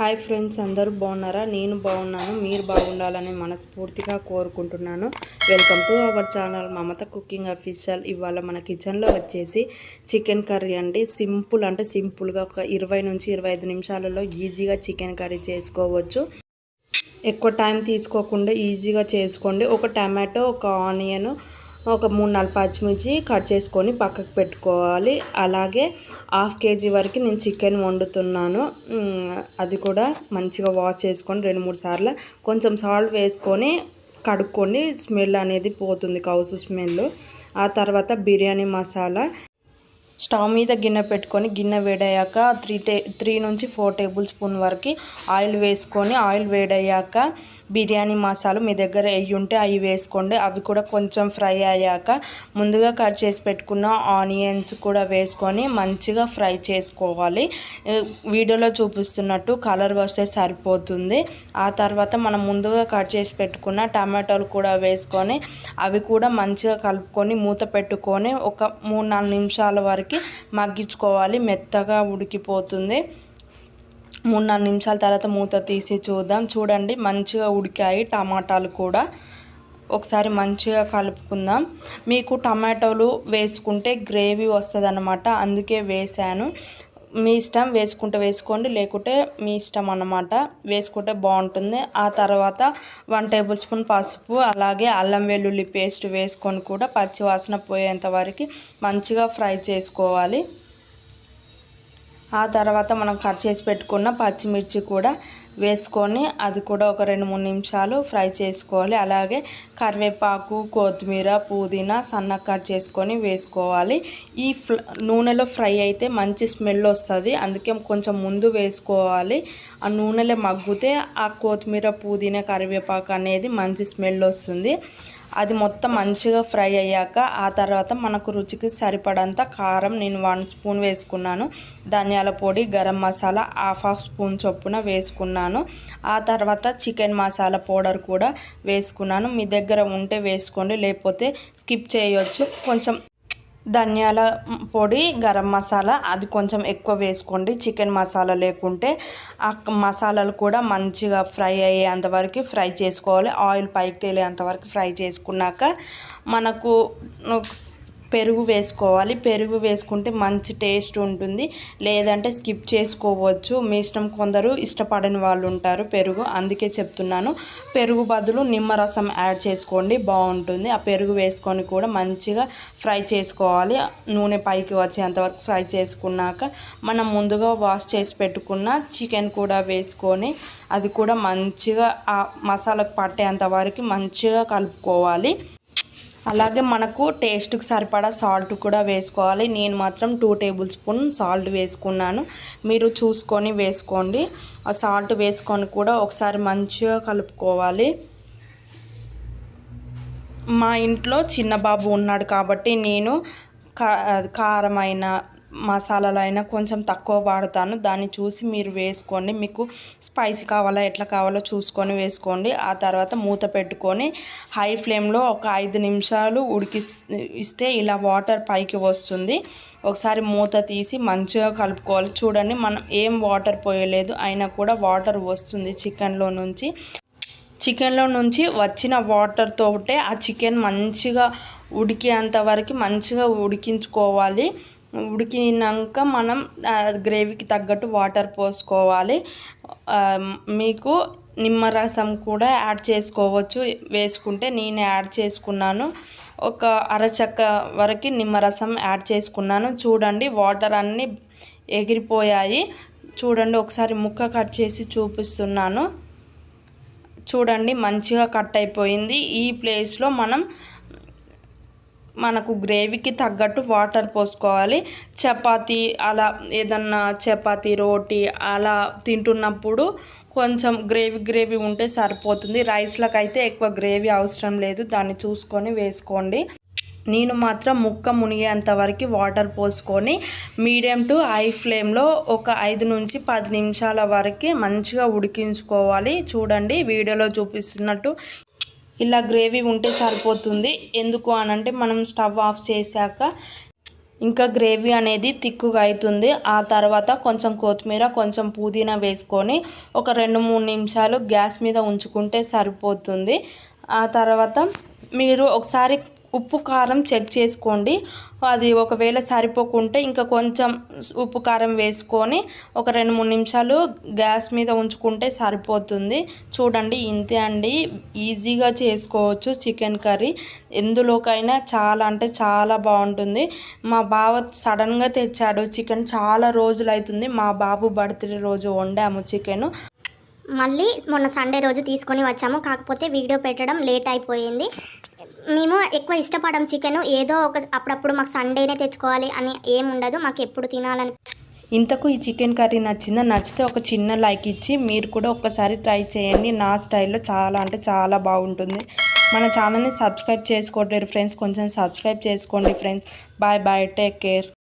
Hi friends అందరూ బాగున్నారా? నేను బాగున్నాను మీరు బాగుండాలని మనస్ఫూర్తిగా కోరుకుంటున్నాను. Welcome to our channel Mamatha cooking official. ఇవాళ మన కిచెన్లో వచ్చేసి చికెన్ కర్రీ అండి. సింపుల్ అంటే సింపుల్గా ఒక ఇరవై నుంచి ఇరవై ఐదు నిమిషాలలో ఈజీగా చికెన్ కర్రీ చేసుకోవచ్చు. ఎక్కువ టైం తీసుకోకుండా ఈజీగా చేసుకోండి. ఒక టమాటో ఒక ఆనియన్ ఒక మూడు నాలుగు పచ్చిమిర్చి కట్ చేసుకొని పక్కకు పెట్టుకోవాలి. అలాగే హాఫ్ కేజీ వరకు నేను చికెన్ వండుతున్నాను. అది కూడా మంచిగా వాష్ చేసుకొని రెండు మూడు సార్లు కొంచెం సాల్ట్ వేసుకొని కడుక్కొని స్మెల్ అనేది పోతుంది కౌసు స్మెల్. ఆ తర్వాత బిర్యానీ మసాలా. స్టవ్ మీద గిన్నె పెట్టుకొని గిన్నె వేడయ్యాక త్రీ టే త్రీ నుంచి ఫోర్ టేబుల్ స్పూన్ వరకు ఆయిల్ వేసుకొని ఆయిల్ వేడయ్యాక బిర్యానీ మసాలా మీ దగ్గర అయ్యి ఉంటే అవి వేసుకోండి. అవి కూడా కొంచెం ఫ్రై అయ్యాక ముందుగా కట్ చేసి పెట్టుకున్న ఆనియన్స్ కూడా వేసుకొని మంచిగా ఫ్రై చేసుకోవాలి. వీడియోలో చూపిస్తున్నట్టు కలర్ వస్తే సరిపోతుంది. ఆ తర్వాత మనం ముందుగా కట్ చేసి పెట్టుకున్న టమాటాలు కూడా వేసుకొని అవి కూడా మంచిగా కలుపుకొని మూత పెట్టుకొని ఒక మూడు నాలుగు నిమిషాల వరకు మగ్గించుకోవాలి. మెత్తగా ఉడికిపోతుంది. మూడు నాలుగు నిమిషాల తర్వాత మూత తీసి చూద్దాం. చూడండి మంచిగా ఉడికాయి టమాటాలు కూడా. ఒకసారి మంచిగా కలుపుకుందాం. మీకు టమాటోలు వేసుకుంటే గ్రేవీ వస్తుంది అనమాట అందుకే వేసాను మీ ఇష్టం వేసుకుంటే వేసుకోండి లేకుంటే మీ ఇష్టం అన్నమాట. వేసుకుంటే బాగుంటుంది. ఆ తర్వాత వన్ టేబుల్ స్పూన్ పసుపు అలాగే అల్లం వెల్లుల్లి పేస్ట్ వేసుకొని కూడా పచ్చివాసన పోయేంత వరకు మంచిగా ఫ్రై చేసుకోవాలి. ఆ తర్వాత మనం కట్ చేసి పెట్టుకున్న పచ్చిమిర్చి కూడా వేసుకొని అది కూడా ఒక రెండు మూడు నిమిషాలు ఫ్రై చేసుకోవాలి. అలాగే కరివేపాకు కొత్తిమీర పుదీనా సన్నగా కట్ చేసుకొని వేసుకోవాలి. ఈ ఫ్ల నూనెలో ఫ్రై అయితే మంచి స్మెల్ వస్తుంది. అందుకే కొంచెం ముందు వేసుకోవాలి. ఆ నూనెలో మగ్గితే ఆ కొత్తిమీర పుదీనా కరివేపాకు అనేది మంచి స్మెల్ వస్తుంది. అది మొత్తం మంచిగా ఫ్రై అయ్యాక ఆ తర్వాత మనకు రుచికి సరిపడంత కారం నేను వన్ స్పూన్ వేసుకున్నాను. ధనియాల పొడి garam masala half half spoon చొప్పున వేసుకున్నాను. ఆ తర్వాత చికెన్ మసాలా పౌడర్ కూడా వేసుకున్నాను. మీ దగ్గర ఉంటే వేసుకోండి లేకపోతే స్కిప్ చేయొచ్చు. కొంచెం ధనియాల పొడి గరం మసాలా అది కొంచెం ఎక్కువ వేసుకోండి. చికెన్ మసాలా లేకుంటే ఆ మసాలాలు కూడా మంచిగా ఫ్రై అయ్యేంతవరకు ఫ్రై చేసుకోవాలి. ఆయిల్ పైకి తేలేంతవరకు ఫ్రై చేసుకున్నాక మనకు పెరుగు వేసుకోవాలి. పెరుగు వేసుకుంటే మంచి టేస్ట్ ఉంటుంది. లేదంటే స్కిప్ చేసుకోవచ్చు. మీ ఇష్టం కొందరు ఇష్టపడని వాళ్ళు ఉంటారు పెరుగు. అందుకే చెప్తున్నాను. పెరుగు బదులు నిమ్మరసం యాడ్ చేసుకోండి. బాగుంటుంది. ఆ పెరుగు వేసుకొని కూడా మంచిగా ఫ్రై చేసుకోవాలి. నూనె పైకి వచ్చేంతవరకు ఫ్రై చేసుకున్నాక మనం ముందుగా వాష్ చేసి పెట్టుకున్న చికెన్ కూడా వేసుకొని అది కూడా మంచిగా ఆ మసాలాకు పట్టేంత వరకు మంచిగా కలుపుకోవాలి. అలాగే మనకు టేస్ట్కి సరిపడా సాల్ట్ కూడా వేసుకోవాలి. నేను మాత్రం టూ టేబుల్ స్పూన్ సాల్ట్ వేసుకున్నాను. మీరు చూసుకొని వేసుకోండి. ఆ సాల్ట్ వేసుకొని కూడా ఒకసారి మంచిగా కలుపుకోవాలి. మా ఇంట్లో చిన్న బాబు ఉన్నాడు కాబట్టి నేను కారమైన మసాలాలు అయినా కొంచెం తక్కువ వాడతాను. దాన్ని చూసి మీరు వేసుకోండి. మీకు స్పైసీ కావాలా ఎట్లా కావాలో చూసుకొని వేసుకోండి. ఆ తర్వాత మూత పెట్టుకొని హై ఫ్లేమ్లో ఒక ఐదు నిమిషాలు ఉడికి ఇస్తే ఇలా వాటర్ పైకి వస్తుంది. ఒకసారి మూత తీసి మంచిగా కలుపుకోవాలి. చూడండి మనం ఏం వాటర్ పోయలేదు. అయినా కూడా వాటర్ వస్తుంది చికెన్లో నుంచి. చికెన్లో నుంచి వచ్చిన వాటర్ తోటే ఆ చికెన్ మంచిగా ఉడికేంత వరకు మంచిగా ఉడికించుకోవాలి. ఉడికినాక మనం గ్రేవీకి తగ్గట్టు వాటర్ పోసుకోవాలి. మీకు నిమ్మరసం కూడా యాడ్ చేసుకోవచ్చు. వేసుకుంటే నేను యాడ్ చేసుకున్నాను. ఒక అరచక్క వరకు నిమ్మరసం యాడ్ చేసుకున్నాను. చూడండి వాటర్ అన్నీ ఎగిరిపోయాయి. చూడండి ఒకసారి ముక్క కట్ చేసి చూపిస్తున్నాను. చూడండి మంచిగా కట్ అయిపోయింది. ఈ ప్లేస్లో మనం మనకు గ్రేవీకి తగ్గట్టు వాటర్ పోసుకోవాలి. చపాతీ అలా ఏదన్నా చపాతి రోటీ అలా తింటున్నప్పుడు కొంచెం గ్రేవీ గ్రేవీ ఉంటే సరిపోతుంది. రైస్లకు అయితే ఎక్కువ గ్రేవీ అవసరం లేదు. దాన్ని చూసుకొని వేసుకోండి. నేను మాత్రం ముక్క మునిగేంత వరకు వాటర్ పోసుకొని మీడియం టు హై ఫ్లేమ్లో ఒక ఐదు నుంచి పది నిమిషాల వరకు మంచిగా ఉడికించుకోవాలి. చూడండి వీడియోలో చూపిస్తున్నట్టు ఇలా గ్రేవీ ఉంటే సరిపోతుంది. ఎందుకు అనంటే మనం స్టవ్ ఆఫ్ చేశాక ఇంకా గ్రేవీ అనేది తిక్కుగా అవుతుంది. ఆ తర్వాత కొంచెం కొత్తిమీర కొంచెం పుదీనా వేసుకొని ఒక రెండు మూడు నిమిషాలు గ్యాస్ మీద ఉంచుకుంటే సరిపోతుంది. ఆ తర్వాత మీరు ఒకసారి ఉప్పు కారం చెక్ చేసుకోండి. అది ఒకవేళ సరిపోకుంటే ఇంకా కొంచెం ఉప్పు కారం వేసుకొని ఒక రెండు మూడు నిమిషాలు గ్యాస్ మీద ఉంచుకుంటే సరిపోతుంది. చూడండి ఇంతే అండి. ఈజీగా చేసుకోవచ్చు చికెన్ కర్రీ. ఎందులోకైనా చాలా అంటే చాలా బాగుంటుంది. మా బావ సడన్గా తెచ్చాడు చికెన్ చాలా రోజులు అవుతుంది మా బాబు బర్త్డే రోజు వండాము చికెన్. మళ్ళీ మొన్న సండే రోజు తీసుకొని వచ్చాము. కాకపోతే వీడియో పెట్టడం లేట్ అయిపోయింది. మేము ఎక్కువ ఇష్టపడం చికెన్. ఏదో ఒక అప్పుడప్పుడు మాకు సండేనే తెచ్చుకోవాలి అని ఏం ఉండదు. మాకు ఎప్పుడు తినాలని. ఇంతకు ఈ చికెన్ కర్రీ నచ్చిందా? నచ్చితే ఒక చిన్న లైక్ ఇచ్చి మీరు కూడా ఒక్కసారి ట్రై చేయండి. నా స్టైల్లో చాలా అంటే చాలా బాగుంటుంది. మన ఛానల్ని సబ్స్క్రైబ్ చేసుకోండి ఫ్రెండ్స్. కొంచెం సబ్స్క్రైబ్ చేసుకోండి friends. Bye bye. Take care.